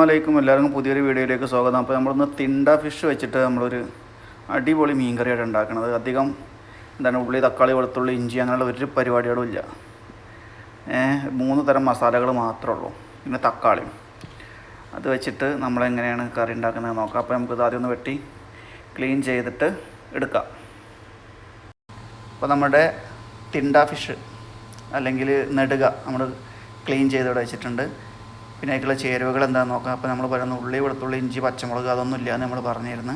അലൈക്കും എല്ലാവർക്കും പുതിയൊരു വീഡിയോയിലേക്ക് സ്വാഗതം. അപ്പോൾ നമ്മളിന്ന് തിണ്ട ഫിഷ് വെച്ചിട്ട് നമ്മളൊരു അടിപൊളി മീൻ കറിയാണ് ഉണ്ടാക്കുന്നത് അധികം എന്താണ് ഉള്ളി തക്കാളി വെളുത്തുള്ളി ഇഞ്ചി അങ്ങനെയുള്ള ഒരു പരിപാടികളും ഇല്ല. മൂന്ന് തരം മസാലകൾ മാത്രമേ ഉള്ളൂ. പിന്നെ തക്കാളിയും അത് വെച്ചിട്ട് നമ്മളെങ്ങനെയാണ് കറി ഉണ്ടാക്കുന്നത് നോക്കാം. അപ്പോൾ നമുക്കിത് ആദ്യം ഒന്ന് വെട്ടി ക്ലീൻ ചെയ്തിട്ട് എടുക്കാം. അപ്പോൾ നമ്മുടെ തിണ്ട ഫിഷ് അല്ലെങ്കിൽ നെടുക നമ്മൾ ക്ലീൻ ചെയ്ത് ഇവിടെ വെച്ചിട്ടുണ്ട്. പിന്നെ അതിലുള്ള ചേരുവകൾ എന്താണെന്ന് നോക്കാം. അപ്പോൾ നമ്മൾ പറയുന്ന ഉള്ളി വെളുത്തുള്ളി ഇഞ്ചി പച്ചമുളക് അതൊന്നും ഇല്ല നമ്മൾ പറഞ്ഞിരുന്നു.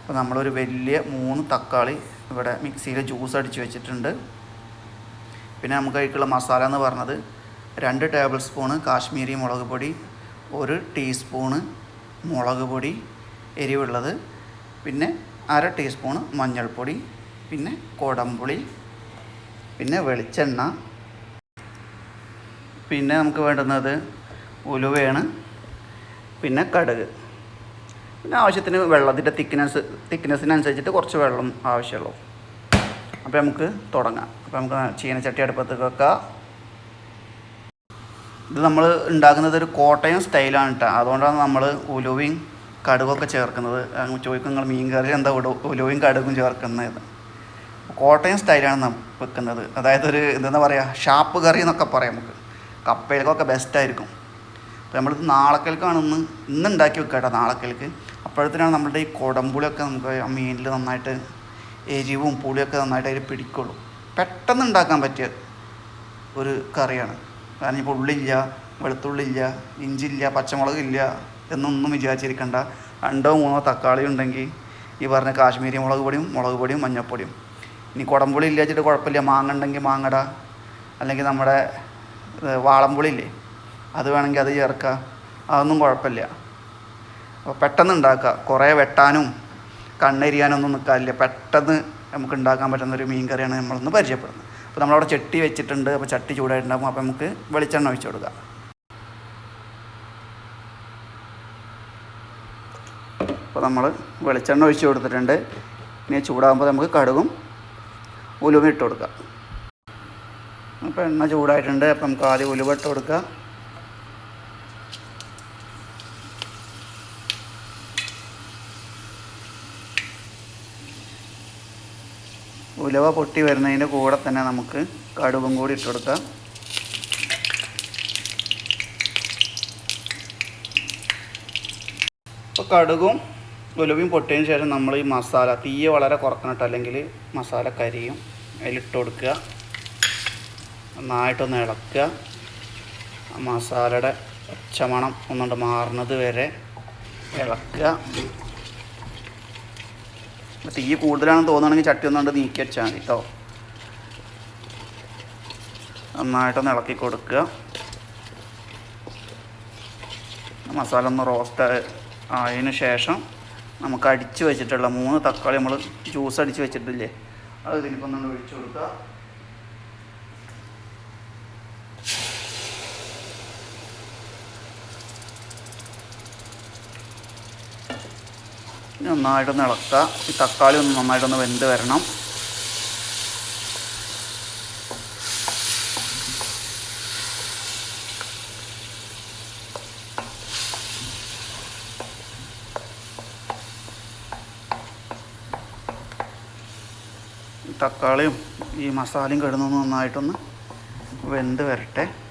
അപ്പോൾ നമ്മളൊരു വലിയ മൂന്ന് തക്കാളി ഇവിടെ മിക്സിയിൽ ജ്യൂസ് അടിച്ച് വെച്ചിട്ടുണ്ട്. പിന്നെ നമുക്ക് അതിലേക്കുള്ള മസാല എന്ന് പറഞ്ഞത് രണ്ട് ടേബിൾ സ്പൂണ് കാശ്മീരി മുളക് പൊടി ഒരു ടീസ്പൂണ് മുളക് പൊടി എരിവുള്ളത് പിന്നെ അര ടീസ്പൂണ് മഞ്ഞൾപ്പൊടി പിന്നെ കൊടംപുളി പിന്നെ വെളിച്ചെണ്ണ. പിന്നെ നമുക്ക് വേണ്ടുന്നത് ഉലുവയാണ് പിന്നെ കടുക്. പിന്നെ ആവശ്യത്തിന് വെള്ളത്തിന്റെ തിക്നെസ് തിക്നെസ്സിനനുസരിച്ചിട്ട് കുറച്ച് വെള്ളം ആവശ്യമുള്ളൂ. അപ്പോൾ നമുക്ക് തുടങ്ങാം. അപ്പോൾ നമുക്ക് ചീനച്ചട്ടി അടുപ്പത്ത് വെക്കാം. ഇത് നമ്മൾ ഉണ്ടാക്കുന്നത് ഒരു കോട്ടയം സ്റ്റൈലാണ് കേട്ടോ അതുകൊണ്ടാണ് നമ്മൾ ഉലുവയും കടുകൊക്കെ ചേർക്കുന്നത്. ചോദിക്കും നിങ്ങൾ മീൻ കറി എന്താ ഉലുവയും കടുകും ചേർക്കുന്നത്? കോട്ടയം സ്റ്റൈലാണ് നമ്മൾ വെക്കുന്നത്. അതായത് ഒരു എന്താ പറയുക ഷാപ്പ് കറി എന്നൊക്കെ പറയാം നമുക്ക്. കപ്പയിലൊക്കെ ബെസ്റ്റായിരിക്കും അപ്പോൾ നമ്മളിത് നാളക്കൽക്കാണ് ഇന്ന് ഇന്ന് ഉണ്ടാക്കി വെക്കുക കേട്ടോ നാളക്കൽക്ക്. അപ്പോഴത്തേനാണ് നമ്മളുടെ ഈ കുടമ്പുളിയൊക്കെ നമുക്ക് ആ മീനിൽ നന്നായിട്ട് എരിവും പുളിയൊക്കെ നന്നായിട്ട് അതിൽ പിടിക്കുള്ളൂ. പെട്ടെന്ന് ഉണ്ടാക്കാൻ പറ്റിയ ഒരു കറിയാണ്. കാരണം ഇപ്പോൾ ഉള്ളില്ല വെളുത്തുള്ളില്ല ഇഞ്ചില്ല പച്ചമുളകില്ല എന്നൊന്നും വിചാരിച്ചിരിക്കണ്ട. രണ്ടോ മൂന്നോ തക്കാളി ഉണ്ടെങ്കിൽ ഈ പറഞ്ഞ കാശ്മീരി മുളക് പൊടിയും മുളക് പൊടിയും മഞ്ഞൾപ്പൊടിയും ഇനി കുടംപുളി ഇല്ലാച്ചിട്ട് കുഴപ്പമില്ല. മാങ്ങ ഉണ്ടെങ്കിൽ മാങ്ങട അല്ലെങ്കിൽ നമ്മുടെ വാളമ്പുളി ഇല്ലേ? അത് വേണമെങ്കിൽ അത് ചേർക്കുക അതൊന്നും കുഴപ്പമില്ല. അപ്പോൾ പെട്ടെന്ന് ഉണ്ടാക്കുക കുറേ വെട്ടാനും കണ്ണെരിയാനൊന്നും നിൽക്കാറില്ല പെട്ടെന്ന് നമുക്ക് ഉണ്ടാക്കാൻ പറ്റുന്ന ഒരു മീൻ കറിയാണ് നമ്മളൊന്ന് പരിചയപ്പെടുന്നത്. അപ്പോൾ നമ്മളവിടെ ചട്ടി വെച്ചിട്ടുണ്ട്. അപ്പോൾ ചട്ടി ചൂടായിട്ടുണ്ടാകും അപ്പോൾ നമുക്ക് വെളിച്ചെണ്ണ ഒഴിച്ചു കൊടുക്കാം. അപ്പോൾ നമ്മൾ വെളിച്ചെണ്ണ ഒഴിച്ചു കൊടുത്തിട്ടുണ്ട്. ഇനി ചൂടാകുമ്പോൾ നമുക്ക് കടുകും ഉലുവ ഇട്ട് കൊടുക്കാം. അപ്പോൾ എണ്ണ ചൂടായിട്ടുണ്ട്. അപ്പോൾ നമുക്ക് ആദ്യം ഉലുവ ഇട്ട് കൊടുക്കുക ഉലവ പൊട്ടി വരുന്നതിന്റെ കൂടെ തന്നെ നമുക്ക് കടുകും കൂടി ഇട്ട് കൊടുക്കാം. കടുകും ഉലുവയും പൊട്ടിയതിന് ശേഷം നമ്മൾ ഈ മസാല തീയെ വളരെ കുറക്കണം അല്ലെങ്കിൽ മസാല കരിയും അതിലിട്ട് കൊടുക്കുക. നന്നായിട്ടൊന്ന് ഇളക്കുക. മസാലയുടെ പച്ചമണം ഒന്നുകൊണ്ട് മാറുന്നത് വരെ ഇളക്കുക. തീ കൂടുതലാണെന്ന് തോന്നുകയാണെങ്കിൽ ചട്ടി ഒന്നുകൊണ്ട് നീക്കി വെച്ചാൽ മതി കേട്ടോ നന്നായിട്ടൊന്ന് ഇളക്കി കൊടുക്കുക. മസാല ഒന്ന് റോസ്റ്റ് ആയതിനു ശേഷം നമുക്ക് അടിച്ച് വെച്ചിട്ടുള്ള മൂന്ന് തക്കാളി നമ്മൾ ജ്യൂസ് അടിച്ച് വെച്ചിട്ടില്ലേ? അത് ഇതിലേക്കൊന്നും ഒഴിച്ചു കൊടുക്കുക. നന്നായിട്ടൊന്ന് ഇളക്കുക ഈ തക്കാളി ഒന്ന് നന്നായിട്ടൊന്ന് വെന്ത് വരണം. തക്കാളിയും ഈ മസാലയും കിടന്നൊന്ന് നന്നായിട്ടൊന്ന് വെന്ത് വരട്ടെ.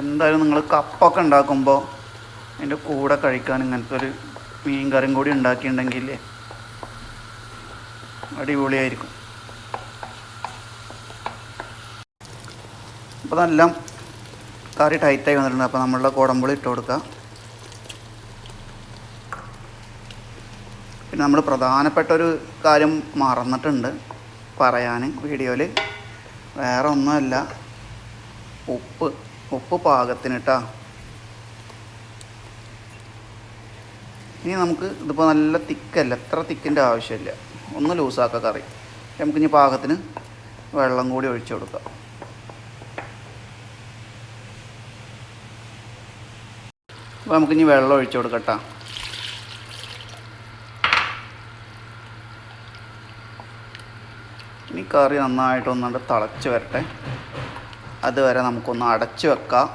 എന്തായാലും നിങ്ങൾ കപ്പൊക്കെ ഉണ്ടാക്കുമ്പോൾ അതിന്റെ കൂടെ കഴിക്കാൻ ഇങ്ങനത്തെ ഒരു മീൻ കറിയും കൂടി ഉണ്ടാക്കിയിട്ടുണ്ടെങ്കിൽ അടിപൊളിയായിരിക്കും. അപ്പോൾ അതെല്ലാം കറി ടൈറ്റായി വന്നിട്ടുണ്ട്. അപ്പോൾ നമ്മളുടെ കുടമ്പുളി ഇട്ട് കൊടുക്കുക പിന്നെ നമ്മൾ പ്രധാനപ്പെട്ട ഒരു കാര്യം മറന്നിട്ടുണ്ട് പറയാൻ വീഡിയോയിൽ. വേറെ ഒന്നുമല്ല. ഉപ്പ്. ഉപ്പ് പാകത്തിന് കേട്ടോ ഇനി നമുക്ക് ഇതിപ്പോൾ നല്ല തിക്കല്ല? എത്ര തിക്കിന്റെ ആവശ്യമില്ല. ഒന്ന് ലൂസാക്കുക കറി. നമുക്കിനി പാകത്തിന് വെള്ളം കൂടി ഒഴിച്ചു കൊടുക്കാം. അപ്പോൾ നമുക്കിനി വെള്ളം ഒഴിച്ചു കൊടുക്കട്ടോ. ഇനി കറി നന്നായിട്ടൊന്നുകൊണ്ട് തിളച്ച് വരട്ടെ. അതുവരെ നമുക്കൊന്ന് അടച്ചു വെക്കാം.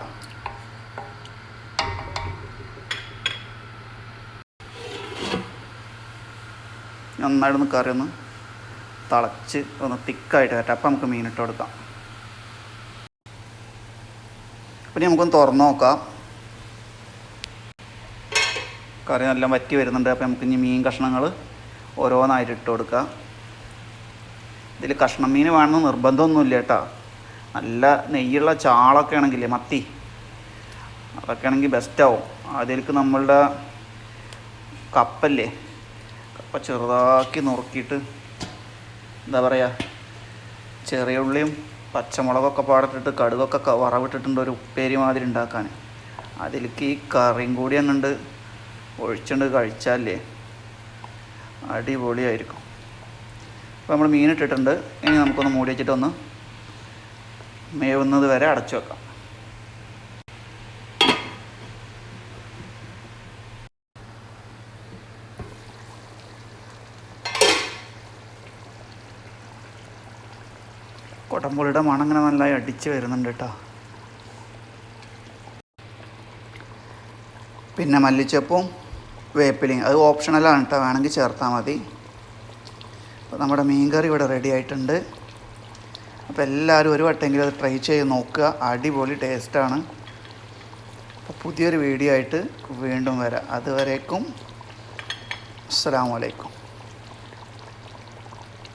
നന്നായിട്ടൊന്ന് കറി ഒന്ന് തിളച്ച് ഒന്ന് തിക്കായിട്ട് വരട്ടെ. അപ്പം നമുക്ക് മീനിട്ട് കൊടുക്കാം. പിന്നെ നമുക്കൊന്ന് തുറന്നു നോക്കാം. കറി നല്ല വറ്റി വരുന്നുണ്ട്. അപ്പോൾ നമുക്ക് ഇനി മീൻ കഷ്ണങ്ങൾ ഓരോന്നായിട്ട് ഇട്ട് കൊടുക്കാം. ഇതിൽ കഷ്ണം മീൻ വേണമെന്ന് നിർബന്ധമൊന്നുമില്ല കേട്ടോ. നല്ല നെയ്യുള്ള ചാളൊക്കെ ആണെങ്കിലേ മത്തി. അതൊക്കെ ആണെങ്കിൽ ബെസ്റ്റാവും അതിലേക്ക് നമ്മളുടെ കപ്പല്ലേ കപ്പ ചെറുതാക്കി നുറുക്കിയിട്ട് എന്താ പറയുക ചെറിയ ഉള്ളിയും പച്ചമുളകൊക്കെ പാടത്തിട്ട് കടുകൊക്കെ വറവിട്ടിട്ടുണ്ട് ഒരു ഉപ്പേരി മാതിരി ഉണ്ടാക്കാൻ. അതിലേക്ക് ഈ കറിയും കൂടി അങ്ങണ്ട് ഒഴിച്ചുകൊണ്ട് കഴിച്ചാലേ അടിപൊളിയായിരിക്കും. അപ്പോൾ നമ്മൾ മീൻ ഇട്ടിട്ടുണ്ട്. ഇനി നമുക്കൊന്ന് മൂടി വെച്ചിട്ടൊന്ന് മേവുന്നത് വരെ അടച്ചു വെക്കാം. കൊടമ്പുളിയുടെ മണം ഇങ്ങനെ നല്ലതായി അടിച്ച് വരുന്നുണ്ട് കേട്ടോ. പിന്നെ മല്ലിച്ചപ്പും വേപ്പിലയും. അത് ഓപ്ഷണലാണ് കേട്ടോ. വേണമെങ്കിൽ ചേർത്താൽ മതി. അപ്പോൾ നമ്മുടെ മീൻകറി ഇവിടെ റെഡി ആയിട്ടുണ്ട്. അപ്പോൾ എല്ലാവരും ഒരു വട്ടമെങ്കിലും അത് ട്രൈ ചെയ്ത് നോക്കുക. അടിപൊളി ടേസ്റ്റാണ് അപ്പോൾ പുതിയൊരു വീഡിയോ ആയിട്ട് വീണ്ടും വരാം. അതുവരേക്കും അസ്സാം വലൈക്കും